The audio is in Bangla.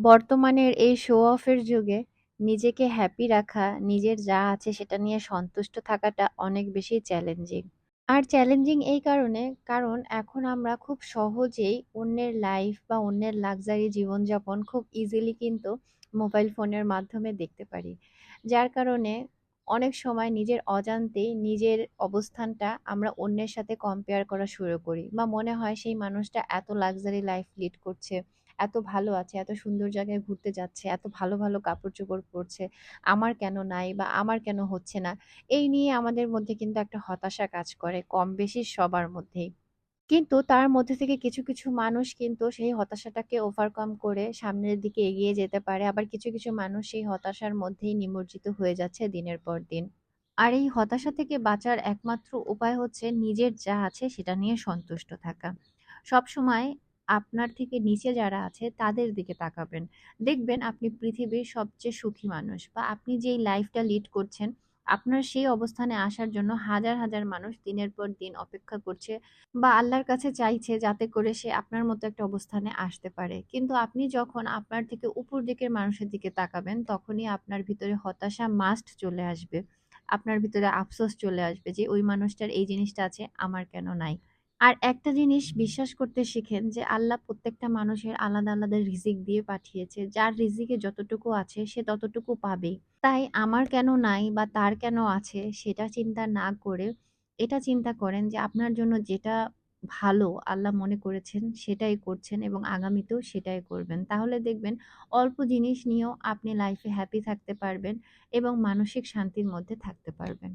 বর্তমানের এই শো অফের যুগে নিজেকে হ্যাপি রাখা, নিজের যা আছে সেটা নিয়ে সন্তুষ্ট থাকাটা অনেক বেশি চ্যালেঞ্জিং। আর চ্যালেঞ্জিং এই কারণে, কারণ এখন আমরা খুব সহজেই অন্যের লাইফ বা অন্যের লাক্সারি জীবনযাপন খুব ইজিলি কিন্তু মোবাইল ফোনের মাধ্যমে দেখতে পারি। যার কারণে অনেক সময় নিজের অজান্তেই নিজের অবস্থানটা আমরা অন্যের সাথে কম্পেয়ার করা শুরু করি বা মনে হয় সেই মানুষটা এত লাক্সারি লাইফ লিড করছে, এত ভালো আছে, এত সুন্দর জায়গায় ঘুরতে যাচ্ছে, এত ভালো, ভালো কাপড়-চোপড় পরছে। আমার কেন নাই বা আমার কেন হচ্ছে না? এই নিয়ে আমাদের মধ্যে কিন্তু একটা হতাশা কাজ করে কম বেশি সবার মধ্যেই। কিন্তু তার মধ্যে থেকে কিছু, কিছু মানুষ কিন্তু সেই হতাশাটাকে ওভারকাম করে সামনের দিকে এগিয়ে যেতে পারে। আবার কিছু, কিছু মানুষ সেই হতাশার মধ্যেই নিমজ্জিত হয়ে যাচ্ছে দিনের পর দিন। আর এই হতাশা থেকে বাঁচার একমাত্র উপায় হচ্ছে নিজের যা আছে সেটা নিয়ে সন্তুষ্ট থাকা। সবসময় আপনার থেকে নিচে যারা আছে তাদের দিকে তাকাবেন। দেখবেন আপনি পৃথিবীর সবচেয়ে সুখী মানুষ বা আপনি যেই লাইফটা লিড করছেন, আপনার সেই অবস্থানে আসার জন্য হাজার, হাজার মানুষ দিনের পর দিন অপেক্ষা করছে বা আল্লাহর কাছে চাইছে যাতে করে সে আপনার মতো একটা অবস্থানে আসতে পারে। কিন্তু আপনি যখন আপনার থেকে উপর দিকের মানুষের দিকে তাকাবেন, তখনই আপনার ভিতরে হতাশা মাস্ট চলে আসবে। আপনার ভিতরে আফসোস চলে আসবে যে ওই মানুষটার এই জিনিসটা আছে, আমার কেন নাই? আর একটা জিনিস বিশ্বাস করতে শিখেন যে আল্লাহ প্রত্যেকটা মানুষের আলাদা, আলাদা রিজিক দিয়ে পাঠিয়েছে। যার রিজিকে যতটুকু আছে সে ততটুকু পাবেই। তাই আমার কেন নাই বা তার কেন আছে সেটা চিন্তা না করে এটা চিন্তা করেন যে আপনার জন্য যেটা ভালো আল্লাহ মনে করেছেন সেটাই করছেন এবং আগামীতেও সেটাই করবেন। তাহলে দেখবেন অল্প জিনিস নিয়েও আপনি লাইফে হ্যাপি থাকতে পারবেন এবং মানসিক শান্তির মধ্যে থাকতে পারবেন।